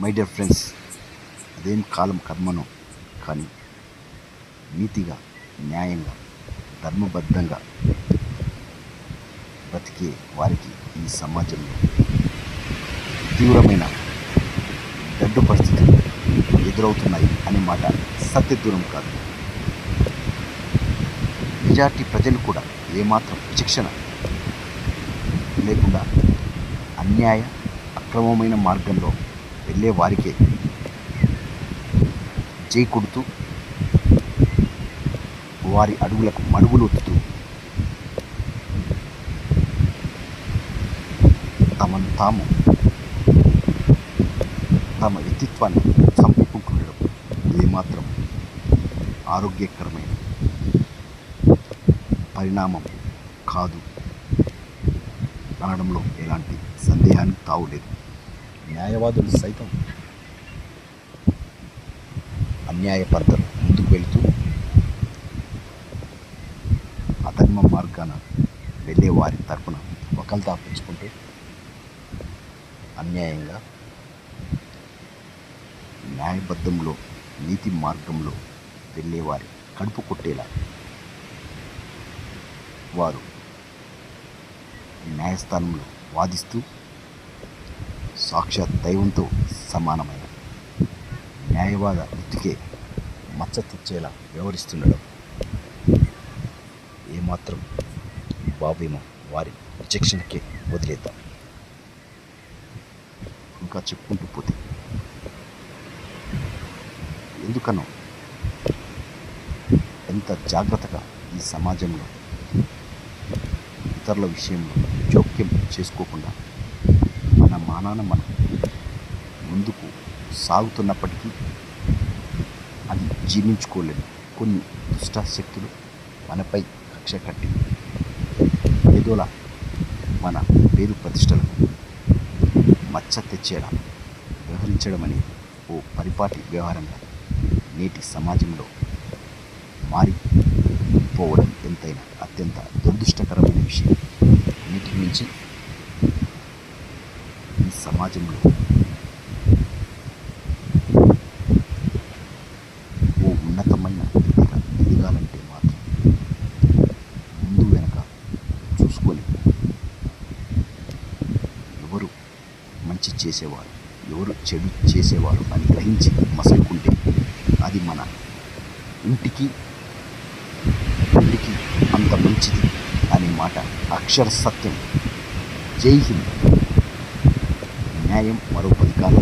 My dear friends అదేం కాలం కర్మను కానీ నీతిగా న్యాయంగా ధర్మబద్ధంగా బ్రతికే వారికి ఈ సమాజంలో తీవ్రమైన గడ్డు పరిస్థితులు ఎదురవుతున్నాయి అనే మాట సత్య దూరం కాదు. మెజార్టీ ప్రజలు కూడా ఏమాత్రం శిక్షణ లేకుండా అన్యాయ అక్రమమైన మార్గంలో వెళ్ళే వారికే. జై కొడుతూ వారి అడుగులకు మడుగులు ఒత్తుతూ తమను తాము తమ వ్యక్తిత్వాన్ని చంపుకుంటుండడం ఏమాత్రం ఆరోగ్యకరమైన పరిణామం కాదు. అనడంలో ఎలాంటి సందేహానికి తావులేదు. న్యాయవాదులు సైతం అన్యాయపరతలు ముందుకు వెళుతూ అధర్మ మార్గాన వెళ్ళే వారి తరపున ఒకళ్ళు తాపించుకుంటూ అన్యాయంగా న్యాయబద్ధంలో నీతి మార్గంలో వెళ్ళేవారి కడుపు కొట్టేలా వారు న్యాయస్థానంలో వాదిస్తూ సాక్షాత్ దైవంతో సమానమైన న్యాయవాద వృత్తికే మచ్చ తెచ్చేలా వ్యవహరిస్తుండడం ఏమాత్రం బాబేమో వారి విచక్షణకే వదిలేద్దాం. ఇంకా చెప్పుకుంటూ పోతే ఎందుకనో ఎంత జాగ్రత్తగా ఈ సమాజంలో ఇతరుల విషయంలో జోక్యం చేసుకోకుండా మన మానాన మనం ముందుకు సాగుతున్నప్పటికీ అది జీర్ణించుకోలేని కొన్ని దుష్ట శక్తులు మనపై కక్ష కట్టి ఏదోలా మన పేరు ప్రతిష్టలకు మచ్చ తెచ్చేలా వ్యవహరించడం అనేది ఓ పరిపాటి వ్యవహారంగా నేటి సమాజంలో మారిపోవడం ఎంతైనా అత్యంత దురదృష్టకరమైన విషయం. వీటి నుంచి ఈ సమాజంలో. ఓ ఉన్నతమైన వ్యక్తిగా ఎదగాలంటే మాత్రం ముందు వెనక చూసుకోలేము ఎవరు మంచి చేసేవారు ఎవరు చెడు చేసేవారు అని గ్రహించి మసలుకుంటే అది మన ఇంటికి ఇంటికి అంత మంచిది అనే మాట అక్షర సత్యం. జై హింద్. அநியாயம் மறுப்பதிக்காக